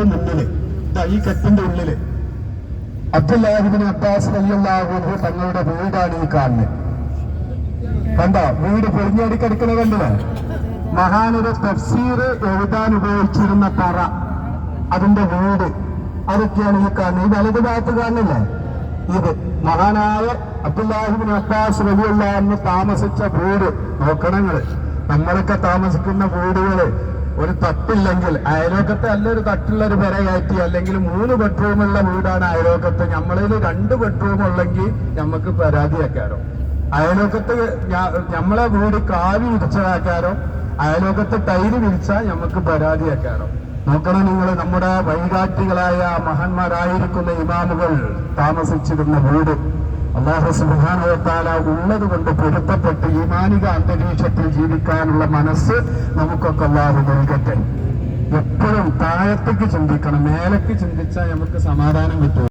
മുന്നിൽ ഈ കെട്ടിന്റെ ഉള്ളിൽ. അബ്ദുല്ലാഹിബിന് അബ്ബാസ് അലിയല്ലാഹു തങ്ങളുടെ വീടാണ് ഈ കാണുന്നത് കണ്ടോ? വീട് പൊളിഞ്ഞടി കിടക്കുന്ന കണ്ടില്ലേ? മഹാനൊരു തഫ്സീർ എഴുതാൻ ഉപയോഗിച്ചിരുന്ന തറ. അതിന്റെ വീട്. അതൊക്കെയാണ് ഈ കാണുന്നത് ഈ വലത് ഭാഗത്ത് കാണുന്നില്ലേ? ഇത് മഹാനായ അബ്ദുല്ലാഹിബിൻ അബ്ബാസ് റബിയുള്ള താമസിച്ച വീട്. നോക്കണങ്ങൾ. നമ്മളൊക്കെ താമസിക്കുന്ന വീടുകൾ ഒരു തട്ടില്ലെങ്കിൽ അയലോക്കത്തെ അല്ല ഒരു തട്ടുള്ള ഒരു പെര അല്ലെങ്കിൽ മൂന്ന് ബെഡ്റൂമുള്ള വീടാണ് അയലോക്കത്ത് നമ്മളിൽ രണ്ട് ബെഡ്റൂം ഉള്ളെങ്കിൽ നമുക്ക് പരാതിയാക്കാരോ അയലോക്കത്ത് നമ്മളെ വീട് കാവി വിരിച്ചതാക്കാരോ അയലോക്കത്ത് ടൈൽ വിരിച്ചാൽ നമുക്ക് പരാതിയാക്കാരോ നോക്കണം നിങ്ങൾ നമ്മുടെ വൈകാട്ടികളായ മഹാന്മാരായിരിക്കുന്ന ഇമാമുകൾ താമസിച്ചിരുന്ന വീട്. അള്ളാഹു സുബാനുവത്താല ഉള്ളത് കൊണ്ട് പൊരുത്തപ്പെട്ട് ഈമാനിക അന്തരീക്ഷത്തിൽ ജീവിക്കാനുള്ള മനസ്സ് നമുക്കൊക്കെ അള്ളാഹു നൽകട്ടെ. എപ്പോഴും താഴത്തേക്ക് ചിന്തിക്കണം മേലേക്ക് ചിന്തിച്ചാൽ നമുക്ക് സമാധാനം കിട്ടും.